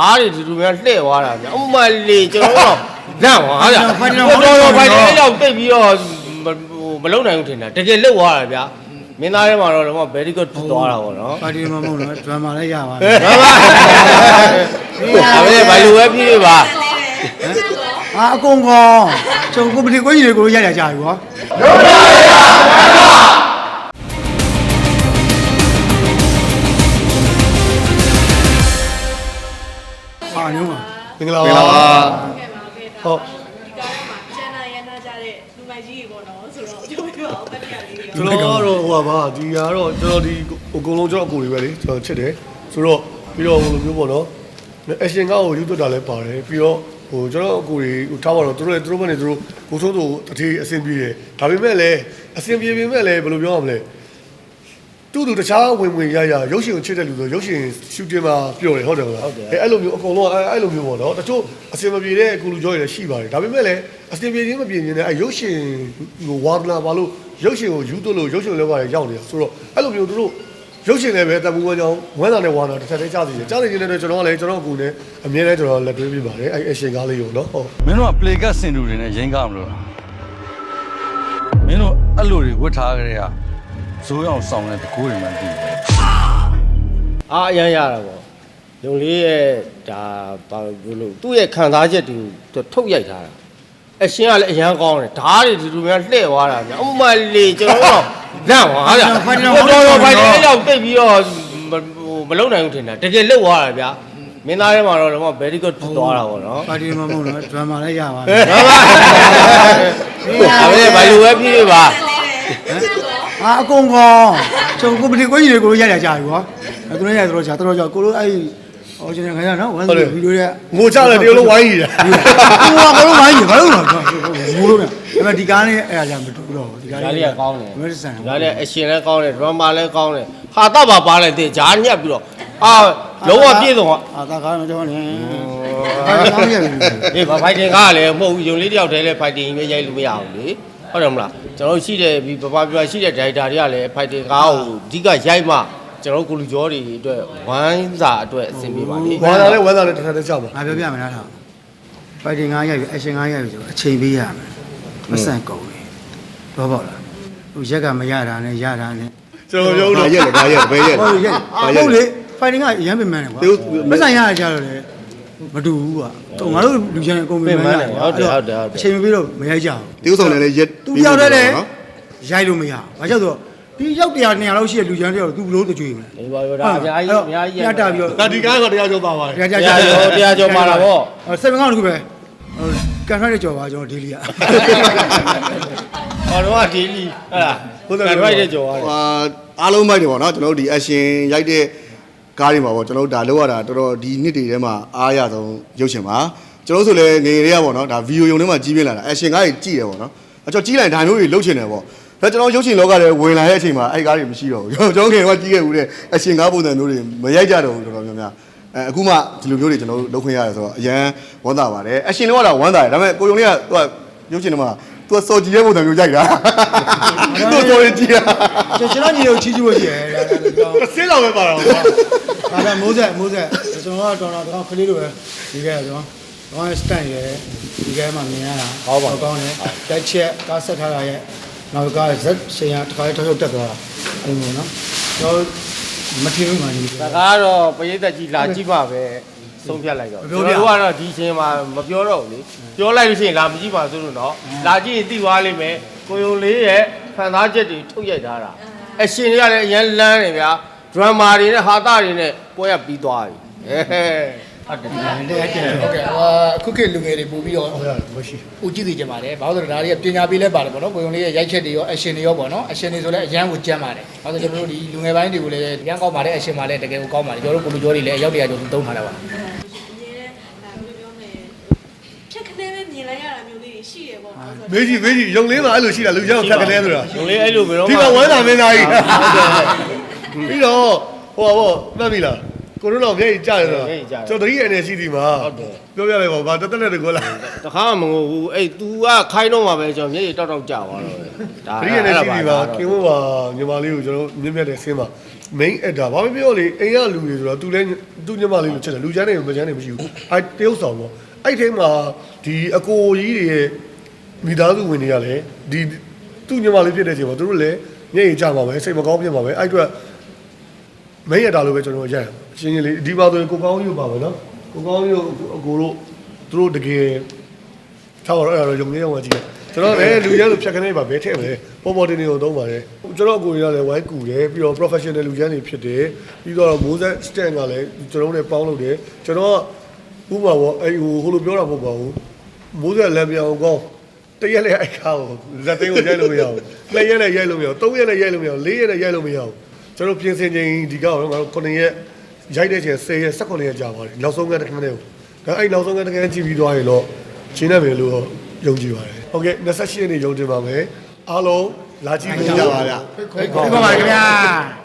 ဓာတ်တွေဒီလိုများလှည့်သွားတာဗျအမလေးကျွန်တော်တော့လန့်သွားဗျဖိုင်တယ်တော်တော်ဖိုင်တယ်ဖိုင်တယ်ရောက်တိတ်ပြီးတော့မဟိုမလုံနိုင်ဘူးထင်တာတကယ်လှုပ်သွားတာဗျမင်းသားထဲမှာတော့တော့ very good ဖြစ်သွားတာပေါ့နော်ပါတီမမဟုတ်တော့ဒရမာလည်းရပါဘာပါဒါပဲဘာလို့ပဲဖြစ်ဖြစ်ပါအာအကုန်ကောကျွန်တော်ကိုပတီကိုကြီးတွေကိုရရကြပြီကွာအာညုံပါ မင်္ဂလာပါခဲ့ပါခဲ့တာဟုတ်ဒီကားမှာကျန်နာရန်နာကြတဲ့လူမိုက်ကြီးတွေပေါ့နော်ဆိုတော့ပြောပြပါဦးတတိယလေးတွေကျွန်တော်ကတော့ဟိုပါဒီကတော့ကျွန်တော်ဒီအကုန်လုံးကျွန်တော်အကိုတွေပဲလေကျွန်တော်ချစ်တယ်ဆိုတော့ပြီးတော့ဟိုလိုမျိုးပေါ့နော်အရှင်ကောက်ကိုယူသွတ်တာလည်းပါတယ်ပြီးတော့ဟိုကျွန်တော်အကိုတွေဟိုထားပါတော့သူတို့လည်းသူတို့ဘက်နေသူတို့ကိုဆုံးသူတထေးအဆင်ပြေတယ်ဒါပေမဲ့လည်းအဆင်ပြေပေမဲ့လည်းဘယ်လိုပြောရမလဲ တူတူတခြားဝင်ဝင်ရရရုပ်ရှင်ကိုချစ်တဲ့လူဆိုရုပ်ရှင်ရှူတင်မှာပြောတယ်ဟုတ်တယ်မလားအဲအဲ့လိုမျိုးအကုန်လုံးအဲအဲ့လိုမျိုးပေါ့နော်တချို့အဆင်မပြေတဲ့ကိုလူကြောတွေလည်းရှိပါတယ်ဒါပေမဲ့လည်းအဆင်ပြေခြင်းမပြေခြင်းနဲ့အဲရုပ်ရှင်ဟိုဝါဒနာပါလို့ရုပ်ရှင်ကိုယူသွတ်လို့ရုပ်ရှင်လည်းပါတယ်ရောက်နေတာဆိုတော့အဲ့လိုမျိုးသူတို့ရုပ်ရှင်လည်းပဲတပူဝကြောင်းဝမ်းသာနဲ့ဝါနာတစ်ထပ်တည်းကြားစီတယ်ကြားစီခြင်းနဲ့ကျွန်တော်ကလည်းကျွန်တော်အကူနဲ့အမြဲတမ်းကျွန်တော်လက်တွဲပြပါတယ်အဲအရှင်ကားလေးကိုနော်ဟုတ်မင်းတို့က play ကစင်တူတွေနဲ့ရင်းကားမလို့လားမင်းတို့အဲ့လိုတွေဝတ်ထားကြတဲ့က ဇိုးအောင်ဆောင်တဲ့တကိုးတွေမှတည်တယ်အာအရန်ရတာပေါ့ယုံလေးရဲ့ဒါဘာလို့လို့သူ့ရဲ့ခံစားချက်တွေကိုထုတ်ရိုက်ထားတာအရှင်ကလည်းအရန်ကောင်းတယ်ဓာတ်တွေဒီလိုများလှည့်သွားတာဗျအမလေးကျွန်တော်တော့လန့်သွားဗျတော်တော်ဖိုင်တယ်ရောက်တိတ်ပြီးတော့ဟိုမလုံနိုင်ဘူးထင်တာတကယ်လှုပ်သွားတာဗျမင်းသားထဲမှာတော့တော့ very good ဖြစ်သွားတာပေါ့နော်ပါတီမမဟုတ်တော့ဒရမာလည်းရပါဘာပါဒါပဲဘာလို့ပဲဖြစ်ဖြစ်ပါ အာအကုန်ကောကျွန်တော်ကိုပတီကိုကြီးတွေကိုရရကြပြီကွာအဲသူတို့ရတော့ကြာတော်ကြာကိုလိုအဲ့ဟိုကျွန်တော်ခရနော်ဝမ်းဗီဒီယိုရဲ့ငိုကြတယ်တကယ်လို့ဝိုင်းရည်တယ်ဟိုကဘာလို့မိုင်းကြီးဘာလို့လဲငိုလို့နဲ့ဒါပေမဲ့ဒီကားလေးအဲ့ဒါကြာမတူတော့ဒီကားဒါလေးလေးကကောင်းတယ်မက်ဆန်ဒါလေးအရှင်လည်းကောင်းတယ်ဒရမာလည်းကောင်းတယ်ဟာတော့ပါပါလိုက်တဲ့ဂျာညက်ပြီးတော့အာလုံးဝပြည့်စုံอ่ะအာဒါကားမကြောနဲ့အာကောင်းရပြီဒီဘာဖိုက်တင်ကားလည်းမဟုတ်ဘူးယုံလေးတယောက်တည်းလည်းဖိုက်တင်ပဲရိုက်လို့မရဘူးလေ ဟုတ်တယ်မလားကျွန်တော်ရှိတဲ့ဒီပပပြရှိတဲ့ဒိုင်တာတွေကလည်းဖိုက်တင်ကားကိုအဓိကရိုက်မှကျွန်တော်ကိုလူကျော်တွေအတွက်ဝမ်းစာအတွက်အဆင်ပြေပါလေဝါသာလည်းဝါသာလည်းတစ်ထပ်တည်းကြောက်ပါငါပြောပြမယ်လားထားဖိုက်တင်ငါရပြီအရှင်ငါရပြီဆိုအချိန်ပေးရမယ်မဆန်ကုန်ပြီတော့ပေါ့လားဟိုရက်ကမရတာနဲ့ရတာနဲ့ကျွန်တော်ပြောဒါတော့ရက်လေဒါရက်ဘယ်ရက်ဟုတ်ရက်ဟုတ်လေဖိုင်တင်ကအရန်ပင်မန်းတယ်ကွာသူမဆန်ရရကြတော့လေ မတူဘူးကွာတော့ငါတို့လူချင်အကုန်ပင်မန်းတယ်အချိန်မပေးတော့မရိုက်ကြဘူးတိကျဆောင်လည်းရက်သူပြောက်တဲ့လေရိုက်လို့မရဘူးဘာကြောင့်ဆိုတော့ဒီရောက်တရား200လောက်ရှိတဲ့လူချမ်းတယောက်သူဘလို့တကြွေမလဲဒီပါရောဒါအများကြီးအများကြီးရတာပြီးတော့ဒါဒီကားကတရားကျော်ပါပါတယ်တရားတရားကျော်တရားကျော်ပါတာပေါ့စိတ်မကောင်းတခုပဲဟိုကန်ထရိုက်ကြော်ပါကျွန်တော်ဒေးလီကဟောတော့ဒီလီဟဲ့လားဟုတ်တယ်ရိုက်တဲ့ကြော်ရတယ်ဟာအားလုံးမိုက်တယ်ပေါ့နော်ကျွန်တော်တို့ဒီအရှင်ရိုက်တဲ့ ကားတွေမှာပေါ့ကျွန်တော်တို့ဒါလောက်ရတာတော်တော်ဒီနှစ်တွေထဲမှာအားရဆုံးရုပ်ရှင်ပါကျွန်တော်တို့ဆိုလည်းငယ်ငယ်လေးကပေါ့နော်ဒါဗီဒီယိုယုံထဲမှာကြီးပြင်းလာတာအရှင်ကားကြီးကြည့်တယ်ပေါ့နော်အကျော်ကြီးလိုက်ဒါမျိုးတွေလှုပ်ချင်တယ်ပေါ့ဒါကျွန်တော်ရုပ်ရှင်လောကထဲဝင်လာတဲ့အချိန်မှာအဲ့ကားတွေမရှိတော့ဘူးကျွန်တော်ငယ်ကကြီးခဲ့ဦးတဲ့အရှင်ကားပုံစံမျိုးတွေမရိုက်ကြတော့ဘူးတော်တော်များများအဲအခုမှဒီလိုမျိုးတွေကျွန်တော်တို့လုပ်ခွင့်ရတယ်ဆိုတော့အရန်ဝမ်းသာပါတယ်အရှင်လောကတော့ဝမ်းသာတယ်ဒါပေမဲ့ကိုယုံလေးကသူကရုပ်ရှင်ထဲမှာသူကစော်ကြည့်တဲ့ပုံစံမျိုးရိုက်တာသူ့တော်ရင်ကြည့်တာကျွန်တော်ညီတို့ချီးကျူးလို့ရှိရဲဒါ ကကြောင့်ဆင်းလောက်ပဲပါတော့ကွာဒါကမိုးဆက်မိုးဆက်ကျွန်တော်ကတော့တော်တော်ကလေးလိုပဲဒီကဲကျွန်တော်ဘာစတန်ရဲဒီကဲမှမြင်ရတာကောင်းတယ်တက်ချက်ကားဆက်ထားတာရဲ့နောက်ကဇက်ရှင်ရတစ်ခါလေးထောက်ထောက်တက်သွားတာအဲ့လိုနော်ကျွန်တော်မထင်ဘူးမှညီဒါကတော့ပရိသတ်ကြီးလာကြည့်မှပဲဆုံးဖြတ်လိုက်တော့ကျွန်တော်တို့ကတော့ဒီချင်းမှာမပြောတော့ဘူးလေပြောလိုက်လို့ရှိရင်လာမကြည့်ပါဆိုလို့တော့လာကြည့်ရင်သိသွားလိမ့်မယ်ကိုယုံလေးရဲ့ခံစားချက်တွေထုတ်ရိုက်ထားတာ အရှင်တွေကလည်းအရန်လန်းနေဗျာဒရမာတွေနဲ့ဟာတာတွေနဲ့ပွဲရပြီးသွားပြီဟဲ့ဟုတ်တယ်တဲ့တဲ့ဟုတ်ကဲ့ဟိုအခုခေတ်လူငယ်တွေပို့ပြီးတော့ဟုတ်ရတယ်မရှိဦးကြည့်သိကြပါတယ်ဘာလို့လဲဆိုတော့ဒါတွေကပညာပေးလဲပါတယ်ပေါ့နော်ကိုယုံလေးရဲ့ရိုက်ချက်တွေရော action တွေရောပေါ့နော် action တွေဆိုလည်းအရန်ကိုကြမ်းပါတယ်ဘာလို့လဲကျွန်တော်တို့ဒီလူငယ်ပိုင်းတွေကိုလည်းရန်ကောင်းပါတယ် action မှာလည်းတကယ်ကိုကောင်းပါတယ်ကျွန်တော်တို့ကိုလူကျော်တွေလည်းအရောက်တရားကျော်သူသုံးထားတာပါ အမြဲတမ်းဒါဘယ်လိုပြောမလဲဖြတ်ခနဲပဲမြင်လိုက်ရတာမျိုးလေးတွေရှိရပေါ့နော်ဆိုတော့ မေးကြည့်မေးကြည့်ရုံလေးမှာအဲ့လိုရှိတာလူချမ်းဖြတ်ကနေဆိုတာယုံလေးအဲ့လိုဘယ်တော့ဒီကဝမ်းသာမင်းသားကြီးပြီးတော့ဟိုပါဗောမှတ်ပြီလားကိုရိုနာမျက်ရည်ကြားတယ်ဆိုမျက်ရည်ကျတယ်တော့ကျွန်တော်တတိယအနေရှိဒီမှာဟုတ်တယ်ပြောပြလိုက်ပါဘာတသက်နဲ့တကောလားတခါမှမငိုဘူးအဲ့ तू ကခိုင်းတော့မှပဲကျွန်တော်မျက်ရည်တောက်တောက်ကြာသွားတော့တယ်ဒါတတိယအနေရှိဒီမှာကင်းဝပါညီမလေးကိုကျွန်တော်မြင့်မြတ်တဲ့ဆင်းမှာ main actor ဘာပဲပြောလေအိမ်ကလူတွေဆိုတော့သူလည်းသူညီမလေးလိုချက်တယ်လူချမ်းတွေမချမ်းတွေမရှိဘူးအဲတရုပ်ဆောင်ပေါ့အဲ့ထိမှာဒီအကိုကြီးတွေရဲ့ မိသားစုဝင်တွေကလည်းဒီသူညီမလေးဖြစ်တဲ့အချိန်မှာသူတို့လည်းမျက်ရည်ကျမှာပဲစိတ်မကောင်းဖြစ်မှာပဲအဲ့အတွက်မင်းရတာလို့ပဲကျွန်တော်ရိုက်ရရှင်းရှင်းလေးဒီပါဆိုရင်ကိုကောင်းရုပ်ပါပဲနော်ကိုကောင်းရုပ်အကိုတို့သူတို့တကယ်ထားတော့အဲ့ဒါတော့ရုံလေးအောင်ကြည့်တယ်ကျွန်တော်လည်းလူရမ်းလို့ဖြတ်ခနေပါဘယ်ထည့်မလဲပေါ်ပေါ်တင်တင်ကိုသုံးပါတယ်ကျွန်တော်အကိုရလည်းဝိုင်းကူတယ်ပြီးတော့ professional လူရမ်းတွေဖြစ်တယ်ပြီးတော့မိုးဆက် stand ကလည်းကျွန်တော်တို့နဲ့ပေါင်းလုပ်တယ်ကျွန်တော်ကဥပမာပေါ့အဲ့ဟိုဟိုလိုပြောတာမဟုတ်ပါဘူးမိုးဆက်လည်းပြောင်းကောင်း တရက်လည်းအိုက်ခါကိုဇက်သိန်းကိုရိုက်လို့မရဘူးနှစ်ရက်လည်းရိုက်လို့မရဘူးသုံးရက်လည်းရိုက်လို့မရဘူးလေးရက်လည်းရိုက်လို့မရဘူးကျွန်တော်ပြင်ဆင်ချိန်ဒီကောက်တော့ငါတို့9ရက်ရိုက်တဲ့ချိန်10ရက်18ရက်ကြာပါတယ်နောက်ဆုံးကတစ်ခါတည်းကိုဒါအဲ့နောက်ဆုံးကတစ်ခါကြည့်ပြီးသွားရင်တော့ချင်းနေမယ်လို့ယုံကြည်ပါတယ်ဟုတ်ကဲ့28ရက်နေ့ယုံတင်ပါမယ်အားလုံးလာကြည့်ကြပါဗျာဖိတ်ခေါ်ပါခင်ဗျာ